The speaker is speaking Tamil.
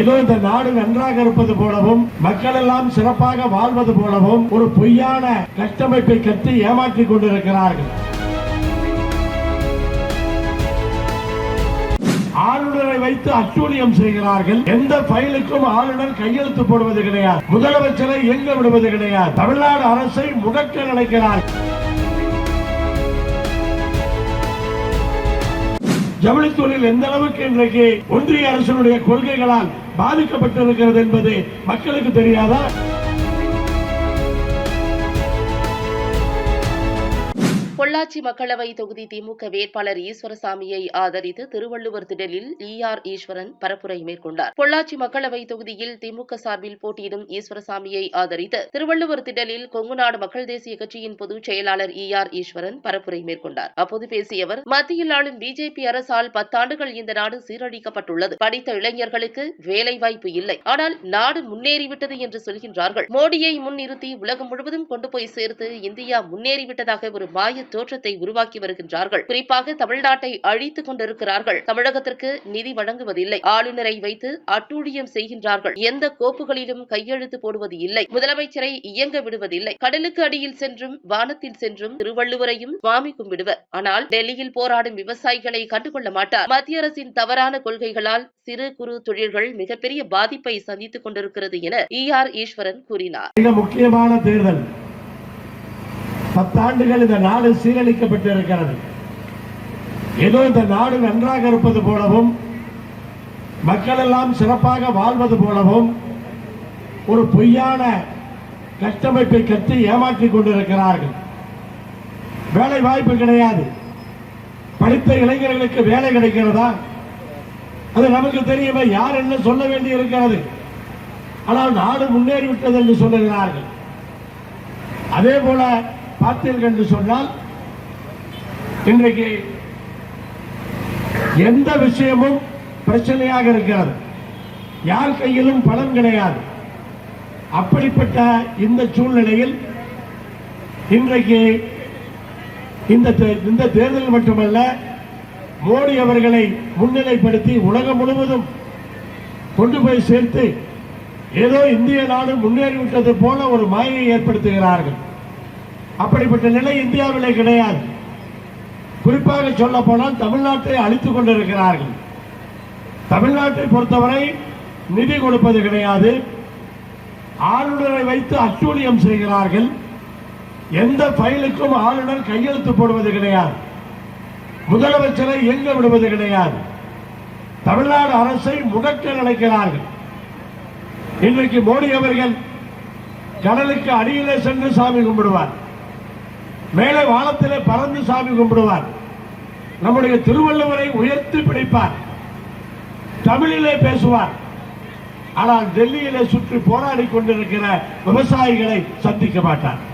ஏதோ இந்த நாடு நன்றாக இருப்பது போலவும் மக்கள் எல்லாம் சிறப்பாக வாழ்வது போலவும் ஒரு பொய்யான கட்டமைப்பை கட்டி ஏமாற்றிக் கொண்டிருக்கிறார்கள். ஆளுநரை வைத்து அட்டூழியம் செய்கிறார்கள். எந்த ஃபைலுக்கும் ஆளுநர் கையெழுத்து போடுவது கிடையாது. முதலமைச்சரை இயங்க விடுவது கிடையாது. தமிழ்நாடு அரசை முடக்க நினைக்கிறார் எந்த அளவுக்கு இன்றைக்கு ஒன்றிய அரசினுடைய கொள்கைகளால் பாதிக்கப்பட்டிருக்கிறது என்பது மக்களுக்கு தெரியாதா? பொள்ளாச்சி மக்களவை தொகுதி திமுக வேட்பாளர் ஈஸ்வரசாமியை ஆதரித்து திருவள்ளுவர் திடலில் ஈஆர் ஈஸ்வரன் பரப்புரை மேற்கொண்டார். பொள்ளாச்சி மக்களவை தொகுதியில் திமுக சார்பில் போட்டியிடும் ஈஸ்வரசாமியை ஆதரித்து திருவள்ளுவர் திடலில் கொங்குநாடு மக்கள் தேசிய கட்சியின் பொதுச் செயலாளர் ஈஆர் ஈஸ்வரன் பரப்புரை மேற்கொண்டார். அப்போது பேசிய அவர் மத்தியில் ஆளும் பிஜேபி அரசால் பத்தாண்டுகள் இந்த நாடு சீரழிக்கப்பட்டுள்ளது. படித்த இளைஞர்களுக்கு வேலை வாய்ப்பு இல்லை. ஆனால் நாடு முன்னேறிவிட்டது என்று சொல்கின்றார்கள். மோடியை முன்னிறுத்தி உலகம் முழுவதும் கொண்டு போய் சேர்த்து இந்தியா முன்னேறிவிட்டதாக ஒரு மாய தோற்றத்தை உருவாக்கி வருகின்றார்கள். குறிப்பாக தமிழ்நாட்டை அழித்துக் கொண்டிருக்கிறார்கள். தமிழகத்திற்கு நிதி வழங்குவதில்லை. ஆளுநரை வைத்து அட்டூழியம் செய்கின்றார்கள். எந்த கோப்புகளிலும் கையெழுத்து போடுவது இல்லை. முதலமைச்சரை இயங்க விடுவதில்லை. கடலுக்கு அடியில் சென்றும் வானத்தில் சென்றும் திருவள்ளுவரையும் சுவாமி கும்பிடுவர் ஆனால் டெல்லியில் போராடும் விவசாயிகளை கண்டுகொள்ள மாட்டார். மத்திய அரசின் தவறான கொள்கைகளால் சிறு குறு தொழில்கள் மிகப்பெரிய பாதிப்பை சந்தித்துக் கொண்டிருக்கிறது என ஈ ஆர் ஈஸ்வரன் கூறினார். மிக முக்கியமான தேர்தல். பத்தாண்டுகள் இந்த நாடு சீரழிக்கப்பட்டிருக்கிறது. ஏதோ இந்த நாடு நன்றாக இருப்பது போலவும் மக்கள் எல்லாம் சிறப்பாக வாழ்வது போலவும் ஒரு பொய்யான கட்டமைப்பை கட்டி ஏமாற்றிக் கொண்டிருக்கிறார்கள். வேலை வாய்ப்பு கிடையாது. படித்த இளைஞர்களுக்கு வேலை கிடைக்கிறதா? அது நமக்கு தெரியுமே யார் என்ன சொல்ல வேண்டி இருக்கிறது ஆனால் நாடு முன்னேறிவிட்டது என்று சொல்லுகிறார்கள். அதே போல பார்த்தீர்கள் என்று சொன்னால் இன்றைக்கு எந்த விஷயமும் பிரச்சனையாக இருக்கிறது. யார் கையிலும் பணம் கிடையாது. அப்படிப்பட்ட இந்த சூழ்நிலையில் இன்றைக்கு இந்த தே- இந்த தேர்தல் மட்டுமல்ல மோடி அவர்களை முன்னிலைப்படுத்தி உலகம் முழுவதும் கொண்டு போய் சேர்த்து ஏதோ இந்திய நாடு முன்னேறிவிட்டது போல ஒரு மாயை ஏற்படுத்துகிறார்கள். அப்படிப்பட்ட நிலை இந்தியாவிலே கிடையாது. குறிப்பாக சொல்ல போனால் தமிழ்நாட்டை அழித்துக் கொண்டிருக்கிறார்கள். தமிழ்நாட்டை பொறுத்தவரை நிதி கொடுப்பது கிடையாது. ஆளுநரை வைத்து அட்டூழியம் செய்கிறார்கள். எந்த ஃபைலுக்கும் ஆளுநர் கையெழுத்து போடுவது கிடையாது. முதலமைச்சரை இயங்க விடுவது கிடையாது. தமிழ்நாடு அரசை முடக்க நினைக்கிறார்கள். இன்றைக்கு மோடி அவர்கள் கடலுக்கு அடியிலே சென்று சாமி கும்பிடுவார். மேலே வானத்திலே பறந்து சாமி கும்பிடுவார். நம்முடைய திருவள்ளுவரை உயர்த்தி பிடிப்பார். தமிழிலே பேசுவார். ஆனால் டெல்லியிலே சுற்றி போராடி கொண்டிருக்கிற விவசாயிகளை சந்திக்க மாட்டார்.